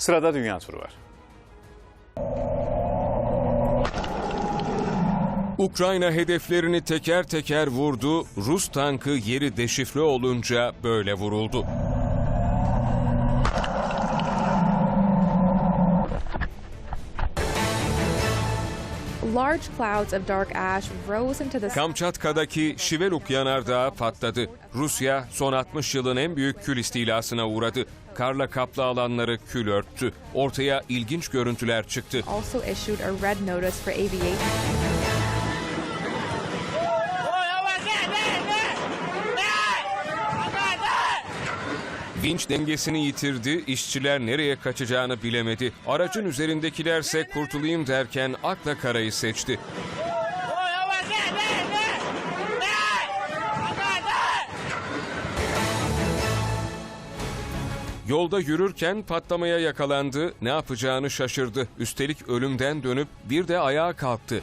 Sırada dünya turu var. Ukrayna hedeflerini teker teker vurdu. Rus tankı yeri deşifre olunca böyle vuruldu. Kamçatka'daki Şiveluk yanardağı patladı. Rusya son 60 yılın en büyük kül istilasına uğradı. Karla kaplı alanları kül örttü. Ortaya ilginç görüntüler çıktı. Vinç dengesini yitirdi, işçiler nereye kaçacağını bilemedi. Aracın üzerindekilerse kurtulayım derken akla karayı seçti. Yolda yürürken patlamaya yakalandı, ne yapacağını şaşırdı. Üstelik ölümden dönüp bir de ayağa kalktı.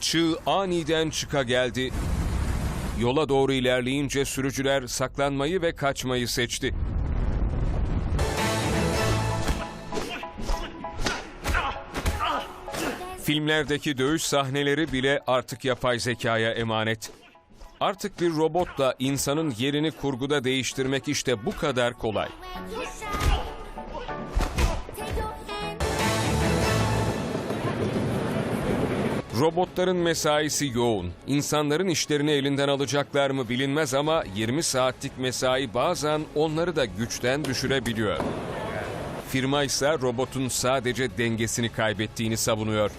Çığ aniden çıka geldi. Yola doğru ilerleyince sürücüler saklanmayı ve kaçmayı seçti. Filmlerdeki dövüş sahneleri bile artık yapay zekaya emanet. Artık bir robotla insanın yerini kurguda değiştirmek işte bu kadar kolay. Robotların mesaisi yoğun. İnsanların işlerini elinden alacaklar mı bilinmez ama 20 saatlik mesai bazen onları da güçten düşürebiliyor. Firma ise robotun sadece dengesini kaybettiğini savunuyor.